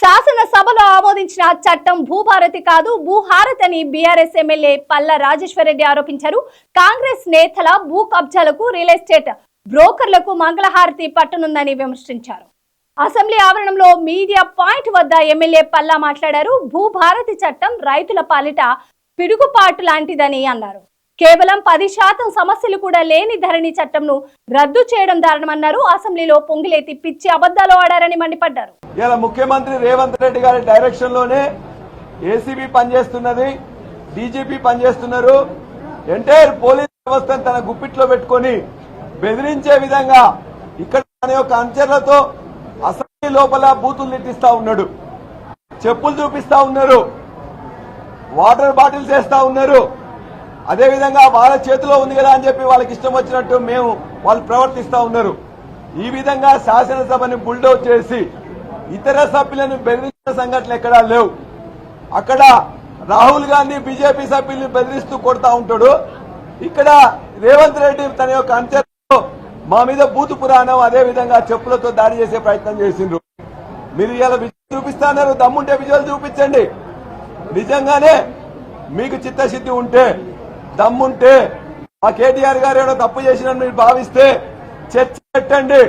శాసనసభలో ఆమోదించిన చట్టం భూభారతి కాదు భూహారతి అని బీఆర్ఎస్ ఎమ్మెల్యే పల్ల రాజేశ్వరరెడ్డి ఆరోపించారు. కాంగ్రెస్ నేతల భూ కబ్జాలకు రియల్ ఎస్టేట్ బ్రోకర్లకు మంగళహారతి పట్టనుందని విమర్శించారు. అసెంబ్లీ ఆవరణంలో మీడియా పాయింట్ వద్ద ఎమ్మెల్యే పల్లా మాట్లాడారు. భూభారతి చట్టం రైతుల పాలిట పిడుగుపాటు లాంటిదని అన్నారు. కేవలం పది శాతం సమస్యలు కూడా లేని ధరణి చట్టంను రద్దు చేయడం దారుణమన్నారు. అసెంబ్లీలో పొంగిలేతి పిచ్చి అబద్దాలు ఆడారని మండిపడ్డారు. ఇలా ముఖ్యమంత్రి రేవంత్ రెడ్డి గారి డైరెక్షన్లోనే ఏసీబీ పనిచేస్తున్నది డీజీపీ పనిచేస్తున్నారు. ఎంటైర్ పోలీస్ వ్యవస్థను తన గుప్పిట్లో పెట్టుకొని బెదిరించే విధంగా ఇక్కడ తన యొక్క అంచర్లతో అసెంబ్లీ లోపల బూతులు నెట్టిస్తా ఉన్నాడు. చెప్పులు చూపిస్తా ఉన్నారు. వాటర్ బాటిల్స్ వేస్తా ఉన్నారు. అదేవిధంగా వాళ్ళ చేతిలో ఉంది కదా అని చెప్పి వాళ్ళకి ఇష్టం వచ్చినట్టు మేము వాళ్ళు ప్రవర్తిస్తూ ఉన్నారు. ఈ విధంగా శాసనసభని బుల్డౌట్ చేసి ఇతర సభ్యులను బెదిరించిన సంఘటనలు ఎక్కడా లేవు. అక్కడ రాహుల్ గాంధీ బీజేపీ సభ్యుల్ని బెదిరిస్తూ కొడతా ఉంటాడు. ఇక్కడ రేవంత్ రెడ్డి తన యొక్క అంత్యంలో మా మీద బూతు పురాణం అదే విధంగా చెప్పులతో దాడి చేసే ప్రయత్నం చేసిండ్రు. మీరు ఇలా విజయం చూపిస్తాన్నారు దమ్ముంటే విజయాలు చూపించండి. నిజంగానే మీకు చిత్తశుద్ధి ఉంటే దమ్ముంటే ఆ కేటీఆర్ గారు ఏదో తప్పు చేసినని మీరు భావిస్తే చర్చ పెట్టండి.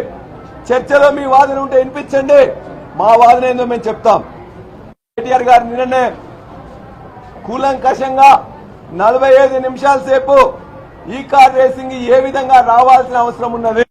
చర్చలో మీ వాదన ఉంటే వినిపించండి. మా వాదన ఏందో మేము చెప్తాం. కేటీఆర్ గారు నిన్ననే కూలంకషంగా నలభై ఐదు నిమిషాల సేపు ఈ కార్ రేసింగ్ ఏ విధంగా రావాల్సిన అవసరం ఉన్నది?